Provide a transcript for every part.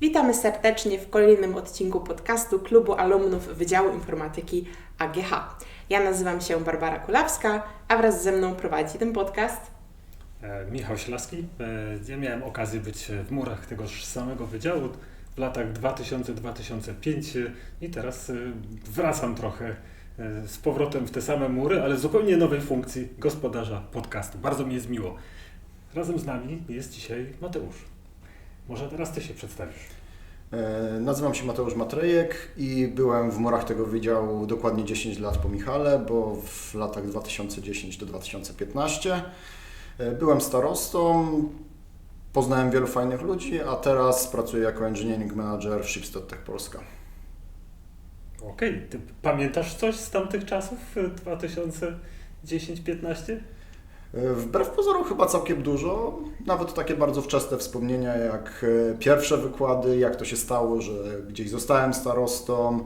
Witamy serdecznie w kolejnym odcinku podcastu Klubu Alumnów Wydziału Informatyki AGH. Ja nazywam się Barbara Kulawska, a wraz ze mną prowadzi ten podcast E, Michał Ślaski. E, Ja miałem okazję być w murach tegoż samego wydziału w latach 2000-2005 e, i teraz e, wracam trochę z powrotem w te same mury, ale w zupełnie nowej funkcji gospodarza podcastu. Bardzo mi jest miło. Razem z nami jest dzisiaj Mateusz. Może teraz Ty się przedstawisz. E, Nazywam się Mateusz Matrejek i byłem w murach tego wydziału dokładnie 10 lat po Michale, bo w latach 2010 do 2015 e, byłem starostą, poznałem wielu fajnych ludzi, a teraz pracuję jako engineering manager w Shipstead Tech Polska. Okej, Ty pamiętasz coś z tamtych czasów, e, 2010-15? E, Wbrew pozorom chyba całkiem dużo, nawet takie bardzo wczesne wspomnienia jak e, pierwsze wykłady, jak to się stało, że gdzieś zostałem starostą,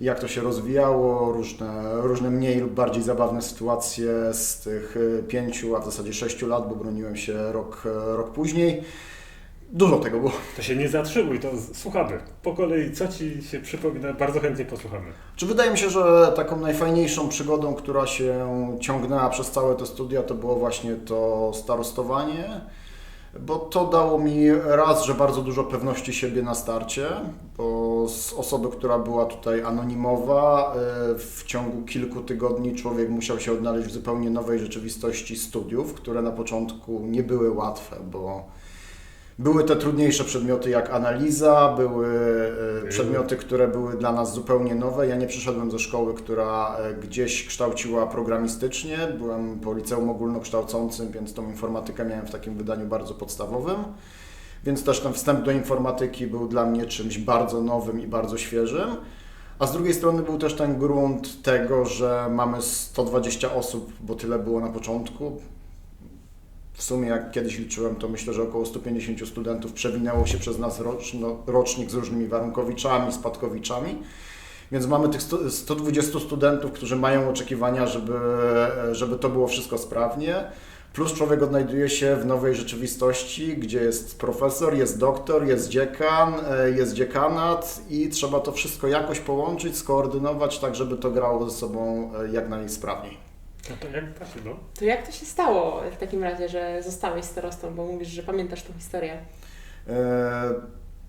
jak to się rozwijało, różne, różne mniej lub bardziej zabawne sytuacje z tych e, pięciu, a w zasadzie sześciu lat, bo broniłem się rok, rok później. Dużo tego było. To się nie zatrzymuj, to słuchamy. Po kolei, co Ci się przypomina, bardzo chętnie posłuchamy. Czy wydaje mi się, że taką najfajniejszą przygodą, która się ciągnęła przez całe te studia, to było właśnie to starostowanie, bo to dało mi raz, że bardzo dużo pewności siebie na starcie, bo z osoby, która była tutaj anonimowa, e, w ciągu kilku tygodni człowiek musiał się odnaleźć w zupełnie nowej rzeczywistości studiów, które na początku nie były łatwe, bo były te trudniejsze przedmioty jak analiza, były e, przedmioty, które były dla nas zupełnie nowe. Ja nie przyszedłem ze szkoły, która e, gdzieś kształciła programistycznie. Byłem po liceum ogólnokształcącym, więc tą informatykę miałem w takim wydaniu bardzo podstawowym. Więc też ten wstęp do informatyki był dla mnie czymś bardzo nowym i bardzo świeżym. A z drugiej strony był też ten grunt tego, że mamy 120 osób, bo tyle było na początku. W sumie, jak kiedyś liczyłem, to myślę, że około 150 studentów przewinęło się przez nas roczno, rocznik z różnymi warunkowiczami, spadkowiczami. Więc mamy tych 100 120 studentów, którzy mają oczekiwania, żeby, żeby to było wszystko sprawnie. Plus człowiek odnajduje się w nowej rzeczywistości, gdzie jest profesor, jest doktor, jest dziekan, e, jest dziekanat i trzeba to wszystko jakoś połączyć, skoordynować, tak żeby to grało ze sobą e, jak najsprawniej. No to jak się, no? To jak to się stało w takim razie, że zostałeś starostą, bo mówisz, że pamiętasz tą historię? E,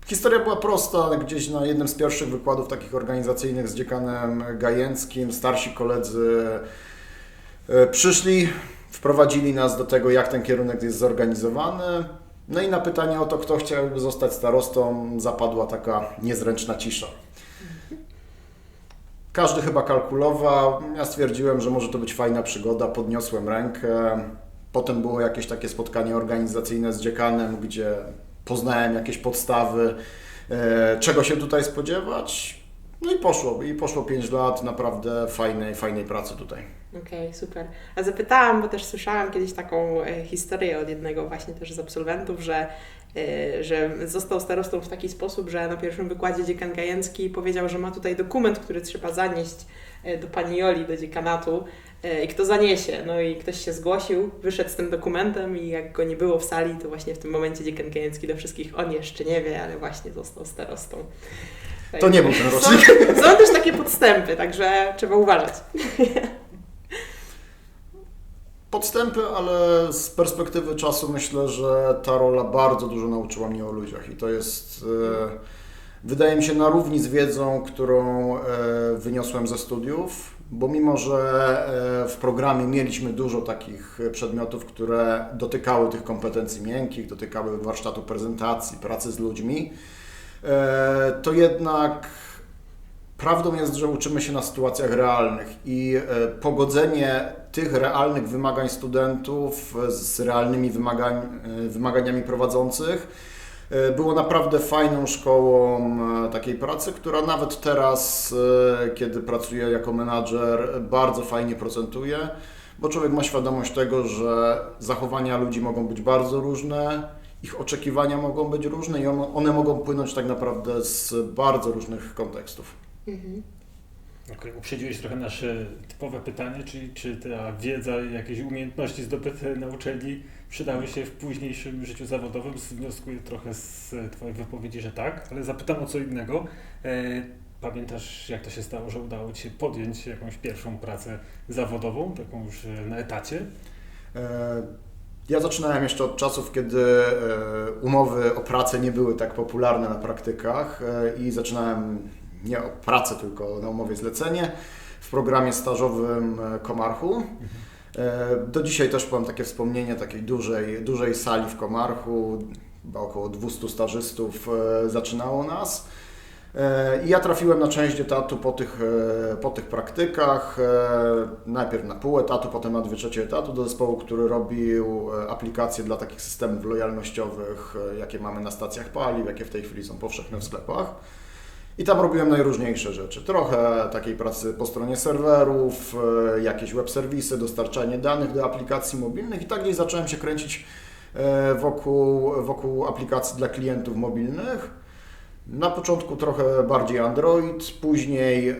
Historia była prosta. Gdzieś na jednym z pierwszych wykładów takich organizacyjnych z dziekanem Gajęckim starsi koledzy e, przyszli, wprowadzili nas do tego, jak ten kierunek jest zorganizowany. No i na pytanie o to, kto chciałby zostać starostą, zapadła taka niezręczna cisza. Każdy chyba kalkulował. Ja stwierdziłem, że może to być fajna przygoda. Podniosłem rękę. Potem było jakieś takie spotkanie organizacyjne z dziekanem, gdzie poznałem jakieś podstawy, e, czego się tutaj spodziewać. No i poszło. I poszło 5 lat naprawdę fajnej, fajnej pracy tutaj. Okej, super. A zapytałam, bo też słyszałam kiedyś taką e, historię od jednego właśnie też z absolwentów, że, że został starostą w taki sposób, że na pierwszym wykładzie dziekan Gajęcki powiedział, że ma tutaj dokument, który trzeba zanieść e, do pani Joli, do dziekanatu e, i kto zaniesie. No i ktoś się zgłosił, wyszedł z tym dokumentem i jak go nie było w sali, to właśnie w tym momencie dziekan Gajęcki do wszystkich, on jeszcze nie wie, ale właśnie został starostą. To nie był ten Są, rocznik. są też takie podstępy, także trzeba uważać. Podstępy, ale z perspektywy czasu myślę, że ta rola bardzo dużo nauczyła mnie o ludziach i to jest, e, wydaje mi się, na równi z wiedzą, którą e, wyniosłem ze studiów, bo mimo, że e, w programie mieliśmy dużo takich przedmiotów, które dotykały tych kompetencji miękkich, dotykały warsztatu prezentacji, pracy z ludźmi, to jednak Prawdą jest, że uczymy się na sytuacjach realnych i e, pogodzenie tych realnych wymagań studentów z realnymi wymagań, e, wymaganiami prowadzących e, było naprawdę fajną szkołą e, takiej pracy, która nawet teraz, e, kiedy pracuję jako menadżer, bardzo fajnie procentuje, bo człowiek ma świadomość tego, że zachowania ludzi mogą być bardzo różne, ich oczekiwania mogą być różne i one mogą płynąć tak naprawdę z bardzo różnych kontekstów. Mhm. Okay, uprzedziłeś trochę nasze typowe pytanie, czyli czy ta wiedza i jakieś umiejętności zdobyte na uczelni przydały się w późniejszym życiu zawodowym? Wnioskuję trochę z Twojej wypowiedzi, że tak, ale zapytam o co innego. E, pamiętasz, jak to się stało, że udało Ci się podjąć jakąś pierwszą pracę zawodową, taką już e, na etacie? E, ja zaczynałem jeszcze od czasów, kiedy umowy o pracę nie były tak popularne na praktykach i zaczynałem nie o pracę, tylko na umowie zlecenie w programie stażowym Komarchu. E, do dzisiaj też mam takie wspomnienie takiej dużej, dużej sali w Komarchu, około 200 stażystów e, zaczynało nas. E, I ja trafiłem na część etatu po tych, po tych praktykach, najpierw na pół etatu, potem na dwie trzecie etatu do zespołu, który robił aplikacje dla takich systemów lojalnościowych, jakie mamy na stacjach paliw, jakie w tej chwili są powszechne w sklepach. I tam robiłem najróżniejsze rzeczy. Trochę takiej pracy po stronie serwerów, e, jakieś web serwisy, dostarczanie danych do aplikacji mobilnych i tak gdzieś zacząłem się kręcić e, wokół, wokół aplikacji dla klientów mobilnych. Na początku trochę bardziej Android, później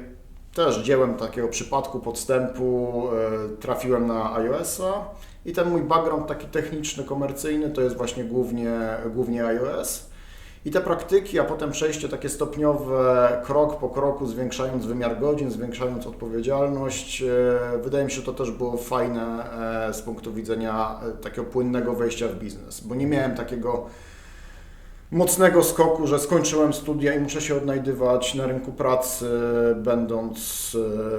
też dziełem takiego przypadku podstępu e, trafiłem na iOS-a i ten mój background taki techniczny, komercyjny to jest właśnie głównie, głównie iOS. I te praktyki, a potem przejście takie stopniowe, krok po kroku, zwiększając wymiar godzin, zwiększając odpowiedzialność, e, wydaje mi się, to też było fajne e, z punktu widzenia e, takiego płynnego wejścia w biznes, bo nie miałem takiego mocnego skoku, że skończyłem studia i muszę się odnajdywać na rynku pracy, będąc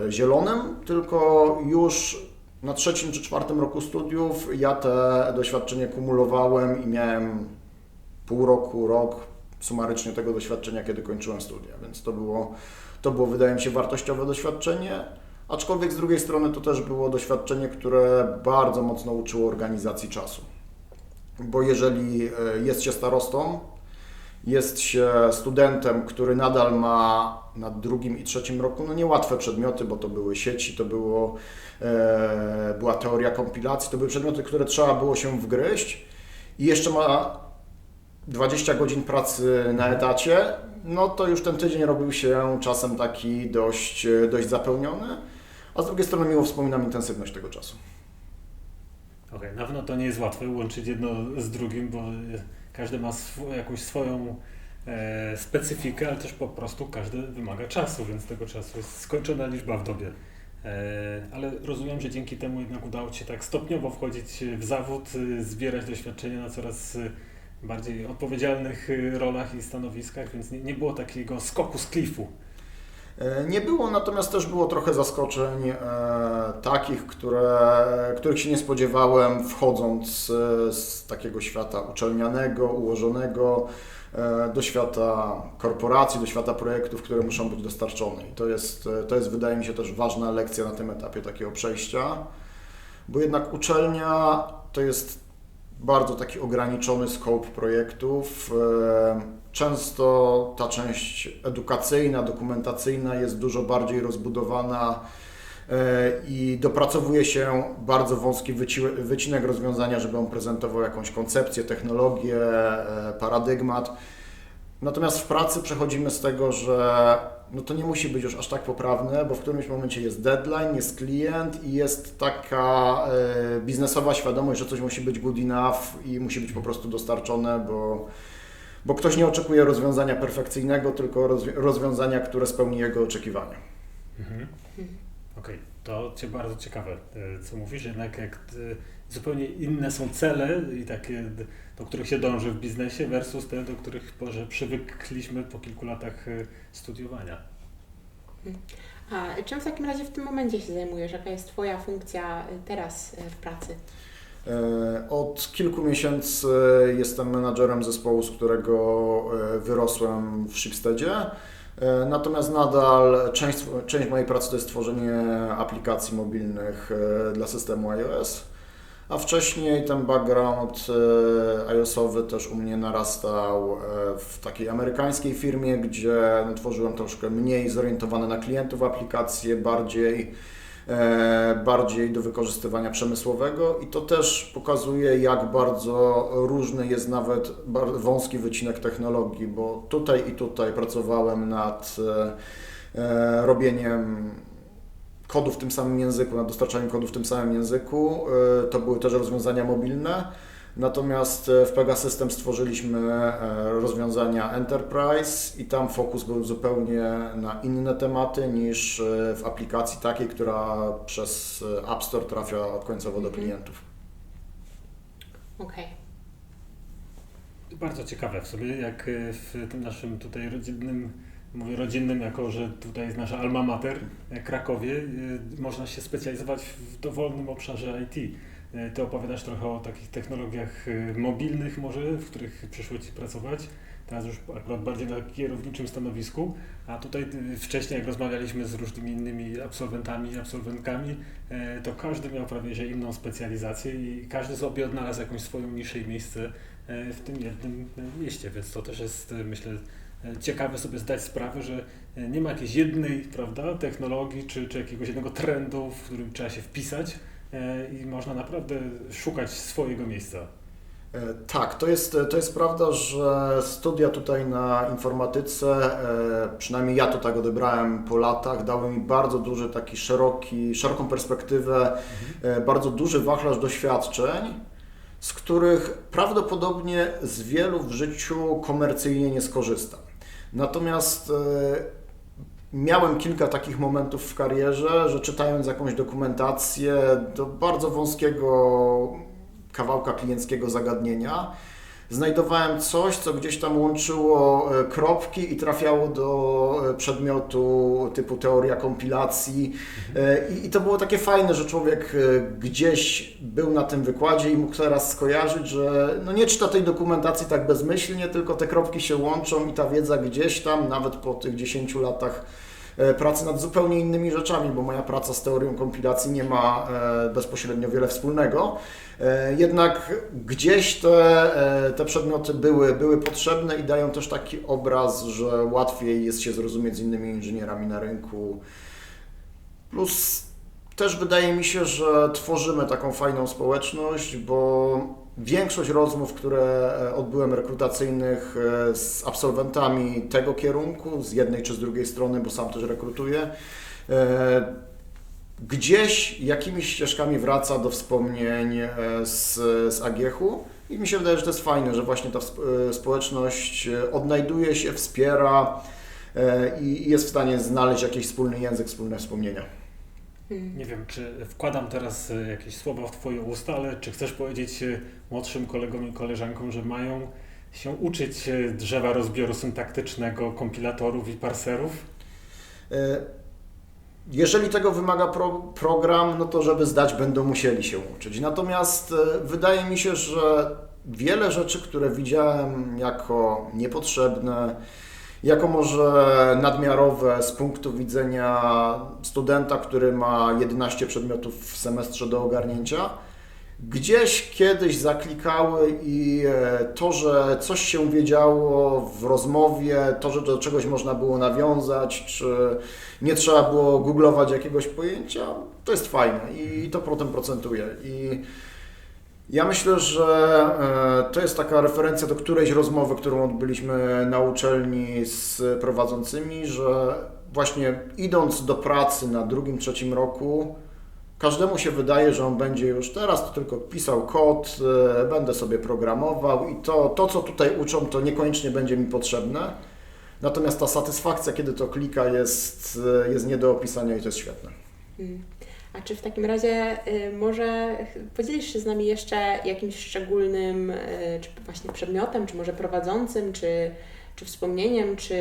zielonym, tylko już na trzecim czy czwartym roku studiów ja te doświadczenie kumulowałem i miałem pół roku, rok sumarycznie tego doświadczenia, kiedy kończyłem studia, więc to było, to było wydaje mi się wartościowe doświadczenie, aczkolwiek z drugiej strony to też było doświadczenie, które bardzo mocno uczyło organizacji czasu. Bo jeżeli e, jest się starostą, jest się studentem, który nadal ma na drugim i trzecim roku no niełatwe przedmioty, bo to były sieci, to było, e, była teoria kompilacji, to były przedmioty, które trzeba było się wgryźć i jeszcze ma 20 godzin pracy na etacie, no to już ten tydzień robił się czasem taki dość, dość zapełniony, a z drugiej strony miło wspominam intensywność tego czasu. Okej, okay, na pewno to nie jest łatwe łączyć jedno z drugim, bo każdy ma sw jakąś swoją e, specyfikę, ale też po prostu każdy wymaga czasu, więc tego czasu jest skończona liczba w dobie. E, ale rozumiem, że dzięki temu jednak udało Ci się tak stopniowo wchodzić w zawód, zbierać doświadczenie na coraz bardziej odpowiedzialnych y, rolach i stanowiskach, więc nie, nie było takiego skoku z klifu. E, nie było, natomiast też było trochę zaskoczeń e, takich, które, których się nie spodziewałem wchodząc z, z takiego świata uczelnianego, ułożonego e, do świata korporacji, do świata projektów, które muszą być dostarczone. I to jest, to jest wydaje mi się też ważna lekcja na tym etapie takiego przejścia, bo jednak uczelnia to jest bardzo taki ograniczony scope projektów. E, często ta część edukacyjna, dokumentacyjna jest dużo bardziej rozbudowana e, i dopracowuje się bardzo wąski wycinek rozwiązania, żeby on prezentował jakąś koncepcję, technologię, e, paradygmat. Natomiast w pracy przechodzimy z tego, że no to nie musi być już aż tak poprawne, bo w którymś momencie jest deadline, jest klient i jest taka e, biznesowa świadomość, że coś musi być good enough i musi być po prostu dostarczone, bo, bo ktoś nie oczekuje rozwiązania perfekcyjnego, tylko rozwiązania, które spełni jego oczekiwania. Mhm. Okej, okay. To Cię bardzo ciekawe, e, co mówisz, jednak jak e, zupełnie inne są cele i takie, do których się dąży w biznesie versus te, do których może przywykliśmy po kilku latach e, studiowania. A czym w takim razie w tym momencie się zajmujesz? Jaka jest Twoja funkcja teraz w pracy? Od kilku miesięcy jestem menadżerem zespołu, z którego wyrosłem w Shipsteadzie. E, natomiast nadal część, część mojej pracy to jest tworzenie aplikacji mobilnych e, dla systemu iOS, a wcześniej ten background e, iOSowy też u mnie narastał w takiej amerykańskiej firmie, gdzie no, tworzyłem troszkę mniej zorientowane na klientów aplikacje, bardziej bardziej do wykorzystywania przemysłowego i to też pokazuje, jak bardzo różny jest nawet wąski wycinek technologii, bo tutaj i tutaj pracowałem nad e, robieniem kodu w tym samym języku, nad dostarczaniem kodu w tym samym języku. E, To były też rozwiązania mobilne. Natomiast e, w Pegasystem stworzyliśmy e, rozwiązania Enterprise i tam fokus był zupełnie na inne tematy niż e, w aplikacji takiej, która przez App Store trafia końcowo do Mhm. klientów. Okej. Bardzo ciekawe w sobie, jak w tym naszym tutaj rodzinnym, mówię rodzinnym, jako że tutaj jest nasza alma mater, Krakowie, można się specjalizować w dowolnym obszarze IT. E, Ty opowiadasz trochę o takich technologiach e, mobilnych może, w których przyszło Ci pracować. Teraz już akurat bardziej na kierowniczym stanowisku, a tutaj e, wcześniej jak rozmawialiśmy z różnymi innymi absolwentami absolwentkami, to każdy miał prawie że inną specjalizację i każdy sobie odnalazł jakąś swoją niszę i miejsce w tym jednym mieście, więc to też jest, myślę, ciekawe sobie zdać sprawę, że nie ma jakiejś jednej, prawda, technologii czy, czy jakiegoś jednego trendu, w którym trzeba się wpisać i można naprawdę szukać swojego miejsca. E, Tak, to jest, to jest prawda, że studia tutaj na informatyce, e, przynajmniej ja to tak odebrałem po latach, dały mi bardzo duży, taki szeroki, szeroką perspektywę, e, bardzo duży wachlarz doświadczeń, z których prawdopodobnie z wielu w życiu komercyjnie nie skorzystam. Natomiast e, Miałem kilka takich momentów w karierze, że czytając jakąś dokumentację do bardzo wąskiego kawałka klienckiego zagadnienia, znajdowałem coś, co gdzieś tam łączyło e, kropki i trafiało do e, przedmiotu typu teoria kompilacji. E, I, I to było takie fajne, że człowiek gdzieś był na tym wykładzie i mógł teraz skojarzyć, że no nie czyta tej dokumentacji tak bezmyślnie, tylko te kropki się łączą i ta wiedza gdzieś tam, nawet po tych 10 latach pracy nad zupełnie innymi rzeczami, bo moja praca z teorią kompilacji nie ma e, bezpośrednio wiele wspólnego. E, Jednak gdzieś te, e, te przedmioty były, były potrzebne i dają też taki obraz, że łatwiej jest się zrozumieć z innymi inżynierami na rynku. Plus też wydaje mi się, że tworzymy taką fajną społeczność, bo większość rozmów, które e, odbyłem rekrutacyjnych e, z absolwentami tego kierunku, z jednej czy z drugiej strony, bo sam też rekrutuję, e, gdzieś jakimiś ścieżkami wraca do wspomnień z, z Agiechu i mi się wydaje, że to jest fajne, że właśnie ta sp- społeczność odnajduje się, wspiera i jest w stanie znaleźć jakiś wspólny język, wspólne wspomnienia. Mm. Nie wiem, czy wkładam teraz e, jakieś słowa w Twoje usta, ale czy chcesz powiedzieć e, młodszym kolegom i koleżankom, że mają się uczyć e, drzewa rozbioru syntaktycznego, kompilatorów i parserów? Jeżeli tego wymaga pro, program, no to żeby zdać, będą musieli się uczyć. Natomiast wydaje mi się, że wiele rzeczy, które widziałem jako niepotrzebne, jako może nadmiarowe z punktu widzenia studenta, który ma 11 przedmiotów w semestrze do ogarnięcia, gdzieś kiedyś zaklikały i e, to, że coś się wiedziało w rozmowie, to, że do czegoś można było nawiązać, czy nie trzeba było googlować jakiegoś pojęcia, to jest fajne i to potem procentuje. I ja myślę, że e, to jest taka referencja do którejś rozmowy, którą odbyliśmy na uczelni z prowadzącymi, że właśnie idąc do pracy na drugim, trzecim roku, każdemu się wydaje, że on będzie już teraz to tylko pisał kod, e, będę sobie programował i to, to co tutaj uczą, to niekoniecznie będzie mi potrzebne. Natomiast ta satysfakcja, kiedy to klika, jest, e, jest nie do opisania i to jest świetne. Mm. A czy w takim razie y, może podzielisz się z nami jeszcze jakimś szczególnym, y, czy właśnie przedmiotem, czy może prowadzącym, czy, czy wspomnieniem, czy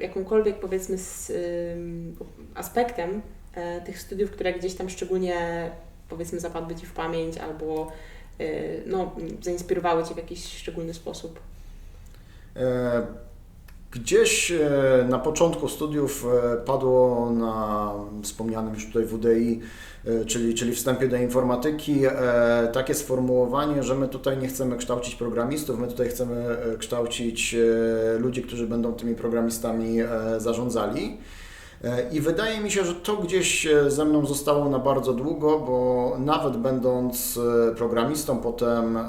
jakąkolwiek powiedzmy z, y, aspektem tych studiów, które gdzieś tam szczególnie powiedzmy zapadły Ci w pamięć albo no, zainspirowały Cię w jakiś szczególny sposób? E, Gdzieś e, na początku studiów e, padło na wspomnianym już tutaj WDI, czyli, czyli wstępie do informatyki, e, takie sformułowanie, że my tutaj nie chcemy kształcić programistów, my tutaj chcemy e, kształcić e, ludzi, którzy będą tymi programistami e, zarządzali. E, I wydaje mi się, że to gdzieś e, ze mną zostało na bardzo długo, bo nawet będąc e, programistą, potem e,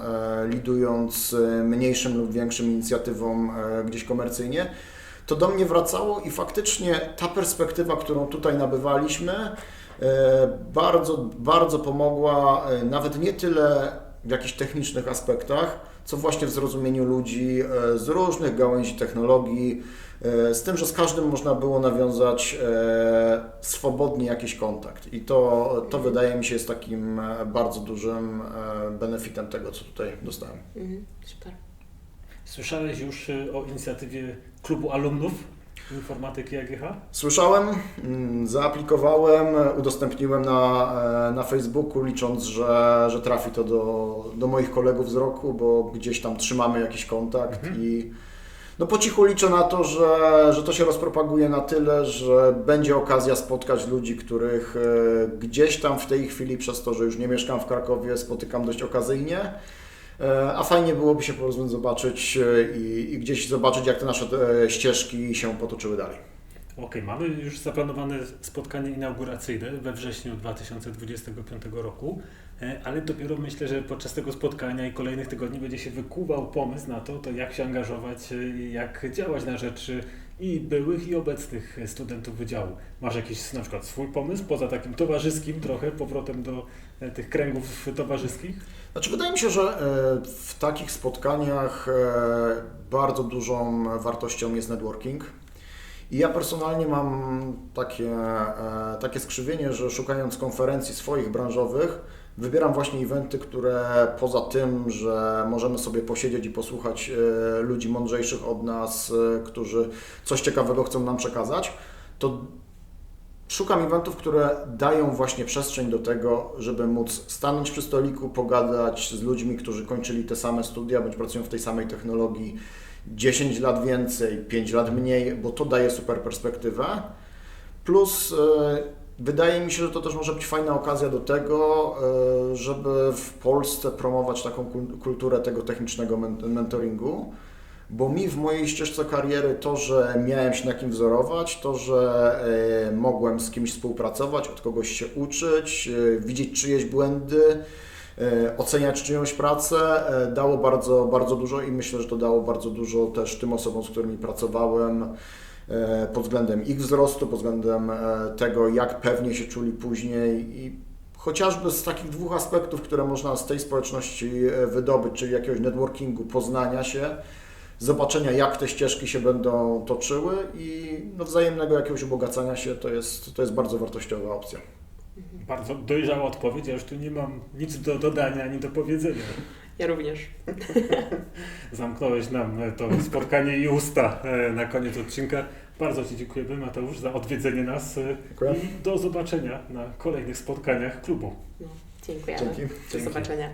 lidując e, mniejszym lub większym inicjatywom e, gdzieś komercyjnie, to do mnie wracało i faktycznie ta perspektywa, którą tutaj nabywaliśmy, e, bardzo, bardzo pomogła e, nawet nie tyle w jakichś technicznych aspektach, co właśnie w zrozumieniu ludzi e, z różnych gałęzi technologii, e, z tym, że z każdym można było nawiązać e, swobodnie jakiś kontakt. I to, to wydaje mi się jest takim e, bardzo dużym e, benefitem tego, co tutaj dostałem. Mhm, super. Słyszałeś już o inicjatywie klubu alumnów informatyki AGH? Słyszałem, mm, zaaplikowałem, udostępniłem na, e, na Facebooku, licząc, że, że trafi to do, do moich kolegów z roku, bo gdzieś tam trzymamy jakiś kontakt Mhm. i no po cichu liczę na to, że, że to się rozpropaguje na tyle, że będzie okazja spotkać ludzi, których e, gdzieś tam w tej chwili, przez to, że już nie mieszkam w Krakowie, spotykam dość okazyjnie. E, A fajnie byłoby się po prostu zobaczyć e, i, i gdzieś zobaczyć, jak te nasze e, ścieżki się potoczyły dalej. Okej, mamy już zaplanowane spotkanie inauguracyjne we wrześniu 2025 roku, ale dopiero myślę, że podczas tego spotkania i kolejnych tygodni będzie się wykuwał pomysł na to, to jak się angażować jak działać na rzecz i byłych i obecnych studentów wydziału. Masz jakiś na przykład swój pomysł, poza takim towarzyskim trochę, powrotem do e, tych kręgów towarzyskich? Znaczy, wydaje mi się, że e, w takich spotkaniach e, bardzo dużą wartością jest networking. I ja personalnie mam takie, takie skrzywienie, że szukając konferencji swoich branżowych, wybieram właśnie eventy, które poza tym, że możemy sobie posiedzieć i posłuchać e, ludzi mądrzejszych od nas, e, którzy coś ciekawego chcą nam przekazać, to Szukam eventów, które dają właśnie przestrzeń do tego, żeby móc stanąć przy stoliku, pogadać z ludźmi, którzy kończyli te same studia, bądź pracują w tej samej technologii 10 lat więcej, 5 lat mniej, bo to daje super perspektywę. Plus e, wydaje mi się, że to też może być fajna okazja do tego, e, żeby w Polsce promować taką kul- kulturę tego technicznego men- mentoringu. Bo mi w mojej ścieżce kariery to, że miałem się na kim wzorować, to, że e, mogłem z kimś współpracować, od kogoś się uczyć, e, widzieć czyjeś błędy, oceniać czyjąś pracę, dało bardzo, bardzo dużo i myślę, że to dało bardzo dużo też tym osobom, z którymi pracowałem pod względem ich wzrostu, pod względem e, tego, jak pewnie się czuli później i chociażby z takich dwóch aspektów, które można z tej społeczności e, wydobyć, czyli jakiegoś networkingu, poznania się, zobaczenia, jak te ścieżki się będą toczyły i no, wzajemnego jakiegoś ubogacania się, to jest, to jest bardzo wartościowa opcja. Bardzo dojrzała odpowiedź, ja już tu nie mam nic do dodania ani do powiedzenia. Ja również. Zamknąłeś nam e, to spotkanie i usta e, na koniec odcinka. Bardzo Ci dziękujemy Mateusz za odwiedzenie nas e, Dziękuję. i do zobaczenia na kolejnych spotkaniach klubu. No, dziękujemy. Dzięki. Do zobaczenia.